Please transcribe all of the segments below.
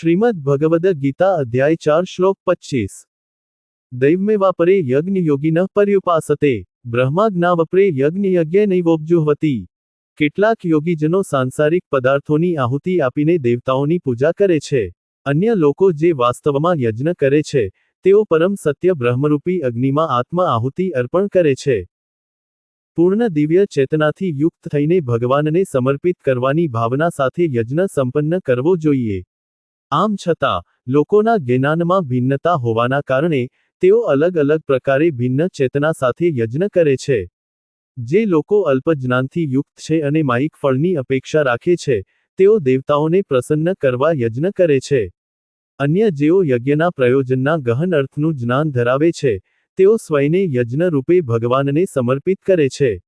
શ્રીમદ ભગવદ ગીતા અધ્યાય ચાર શ્લોક પચ્ચીસ. દૈવમે વાપરે યજ્ઞ યોગિન પર્યુપાસતે, બ્રહ્માજ્ઞાવપરે યજ્ઞ યજ્ઞ નૈવોબજુહવતી કેટલાક યોગીજનો સાંસારિક પદાર્થોની આહુતિ આપીને દેવતાઓની પૂજા કરે છે. અન્ય લોકો જે વાસ્તવમાં યજ્ઞ કરે છે, તેઓ પરમ સત્ય બ્રહ્મરૂપી અગ્નિમાં આત્મા આહુતિ અર્પણ કરે છે. પૂર્ણ દિવ્ય ચેતનાથી યુક્ત થઈને ભગવાનને સમર્પિત કરવાની ભાવના સાથે યજ્ઞ સંપન્ન કરવો જોઈએ. આમ છતાં, લોકોના જ્ઞાનમાં ભિન્નતા હોવાના કારણે, તેઓ અલગ અલગ પ્રકારે ભિન્ન ચેતના સાથે યજ્ઞ કરે છે. જે લોકો અલ્પજ્ઞાનથી યુક્ત છે અને માઇક ફળની અપેક્ષા રાખે છે, તેઓ દેવતાઓને પ્રસન્ન કરવા યજ્ઞ કરે છે. અન્ય જેઓ યજ્ઞના પ્રયોજનના ગહન અર્થનું જ્ઞાન ધરાવે છે, તેઓ સ્વયને યજ્ઞ રૂપે ભગવાનને સમર્પિત કરે છે.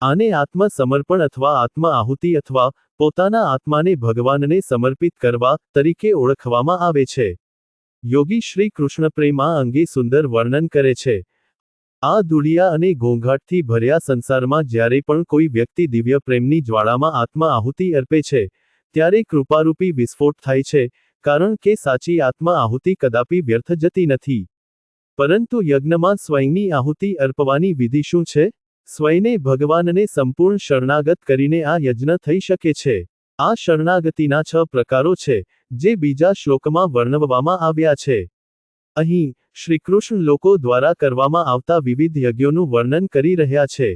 આને આત્મ સમર્પણ અથવા આત્મ આહુતિ અથવા પોતાના આત્માને ભગવાનને સમર્પિત કરવા તરીકે ઓળખવામાં આવે છે. યોગી શ્રી કૃષ્ણ પ્રેમ અંગે સુંદર વર્ણન કરે છે. આ દુડિયા અને ઘોંઘાટથી ભર્યા સંસારમાં જ્યારે પણ કોઈ વ્યક્તિ દિવ્ય પ્રેમની જ્વાળામાં આત્મા આહુતિ અર્પે છે, ત્યારે કૃપારૂપી વિસ્ફોટ થાય છે, કારણ કે સાચી આત્મા આહુતિ કદાપી વ્યર્થ જતી નથી. પરંતુ યજ્ઞમાં સ્વયંની આહુતિ અર્પવાની વિધિ શું છે? સ્વયને ભગવાનને સંપૂર્ણ શરણાગત કરીને આ યજ્ઞ થઈ શકે છે. આ શરણાગતિના છ પ્રકારો છે, જે બીજા શ્લોકમાં વર્ણવવામાં આવ્યા છે. અહીં શ્રીકૃષ્ણ લોકો દ્વારા કરવામાં આવતા વિવિધ યજ્ઞોનું વર્ણન કરી રહ્યા છે.